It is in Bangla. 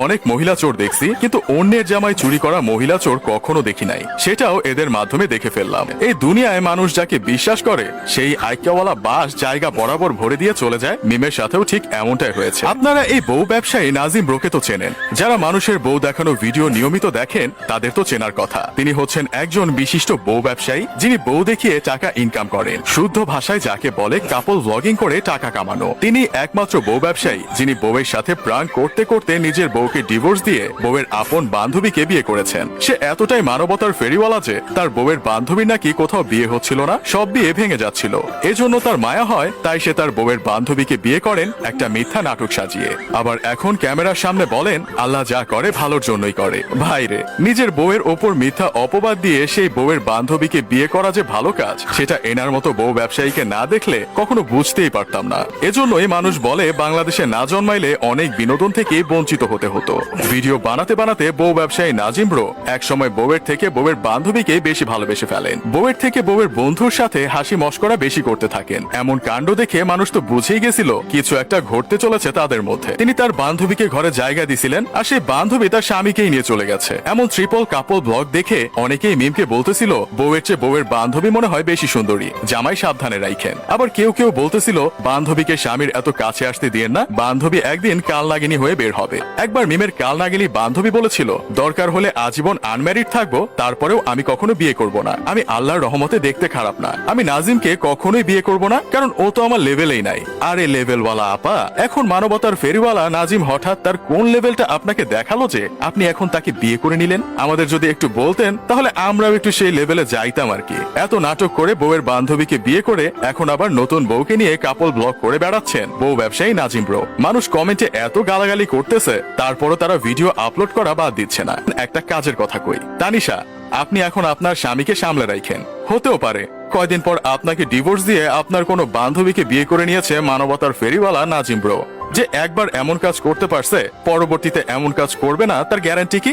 অনেক মহিলা চোর দেখছি, কিন্তু অন্যের জামায় চুরি করা মহিলা চোর কখনো দেখি নাই। সেটাও এদের মাধ্যমে দেখে ফেললাম। এই দুনিয়ায় মানুষ যাকে বিশ্বাস করে, সেই আইকাওয়ালা বাস জায়গা বরাবর ভরে দিয়ে চলে যায়, মিমের সাথেও ঠিক এমনটাই হয়েছে। আপনারা এই বউ ব্যবসায়ী নাজিম ব্রোকে তো চেনেন। যারা মানুষের বউ দেখানো ভিডিও নিয়মিত দেখেন, তাদের তো চেনার কথা। তিনি হচ্ছেন একজন বিশিষ্ট বউ ব্যবসায়ী, যিনি বউ দেখিয়ে টাকা ইনকাম করেন। শুদ্ধ ভাষায় যাকে বলে কাপল ব্লগিং করে টাকা কামানো। তিনি একমাত্র বউ ব্যবসায়ী, যিনি বউয়ের সাথে প্রাণ করতে করতে নিজের বউকে ডিভোর্স দিয়ে বউয়ের আপন বান্ধবীকে বিয়ে করেছেন। সে এতটাই মানবতার ফেরিওয়ালা যে তার বউয়ের বান্ধবী নাকি কোথাও বিয়ে হচ্ছিল না, সব বিয়ে ভেঙে যাচ্ছিল। এজন্য তার মায়া হয়, তাই সে তার বউয়ের বান্ধবীকে বিয়ে করেন একটা মিথ্যা নাটক সাজিয়ে। আবার এখন ক্যামেরার সামনে বলেন, আল্লাহ যা করে, ভালোর জন্যই করে। ভাইরে নিজের বউয়ের ওপর মিথ্যা অপবাদ দিয়ে সেই বউয়ের বান্ধবীকে বিয়ে করা যে ভালো কাজ, সেটা এনার মতো বউ ব্যবসায়ীকে না দেখলে কখনো বুঝতেই পারতাম না। এজন্যই মানুষ বলে, বাংলাদেশে না জন্মাইলে অনেক বিনোদন থেকে বঞ্চিত হতে হতো। ভিডিও বানাতে বানাতে বউ ব্যবসায়ী নাজিম ব্রো একসময় বউয়ের থেকে বউয়ের বান্ধবীকে বেশি ভালোবেসে ফেলেন। বউয়ের থেকে বউয়ের বন্ধুর সাথে হাসি মস্করা বেশি করতে থাকেন। এমন কাণ্ড দেখে মানুষ তো বুঝেই গেছিল, কিছু একটা ঘটতে চলেছে তাদের মধ্যে। তিনি তার বান্ধবীকে ঘরে জায়গা দিছিলেন আর সেই বান্ধবী তার স্বামীকেই নিয়ে চলে গেছে। এমন ট্রিপল কাপল ব্লগ দেখে অনেকেই মিমকে বলতেছিল, বউয়ের চেয়ে বউয়ের বান্ধবী মনে হয় বেশি সুন্দরী। জামাই সাবধানে রাখেন আবার কেউ কেউ বলতেছিল, বান্ধবীকে স্বামীর এত কাছে আসতে দিয়েন না। বান্ধবী একদিন কাল নাগিনী হয়ে বের হবে। একবার মিমের কাল নাগিনী বান্ধবী বলেছিল, দরকার হলে আজীবন আনম্যারিড থাকব, তারপরেও আমি কখনো বিয়ে করব না। আমি আল্লাহর রহমতে দেখতে খারাপ না। আমি নাজিমকে কখনোই বিয়ে করব না, কারণ ও তো আমার লেভেলেই নাই। আরে লেভেলওয়ালা আপা, এখন মানবতার ফেরিওয়ালা নাজিম হঠাৎ তার কোন লেভেলটা আপনাকে দেখাল যে আপনি এখন তাকে বিয়ে করে নিলেন? আমাদের যদি একটু বলতেন, তাহলে আমরাও একটু সেই লেভেলে যাইতাম আর কি। এত নাটক করে বউয়ের বান্ধবীকে বিয়ে করে এখন আবার নতুন বউকে নিয়ে কাপল ব্লক করে বেড়াচ্ছেন। বউ ব্যবসায়ী নাজিম ব্রো মানুষ কমেন্টে এত গালাগালি করতেছে তারপরও তারা ভিডিও আপলোড করা বাদ দিচ্ছে না। একটা কাজের কথা কই। তানিশা, আপনি এখন আপনার স্বামীকে সামলে রাখেন। হতেও পারে। কয়দিন পর আপনাকে ডিভোর্স দিয়ে আপনার কোনো বান্ধবীকে বিয়ে করে নিয়েছে মানবতার ফেরিওয়ালা নাজিম ব্রো। যে একবার এমন কাজ করতে পারছে, পরবর্তীতে এমন কাজ করবে না, তার গ্যারান্টি কি?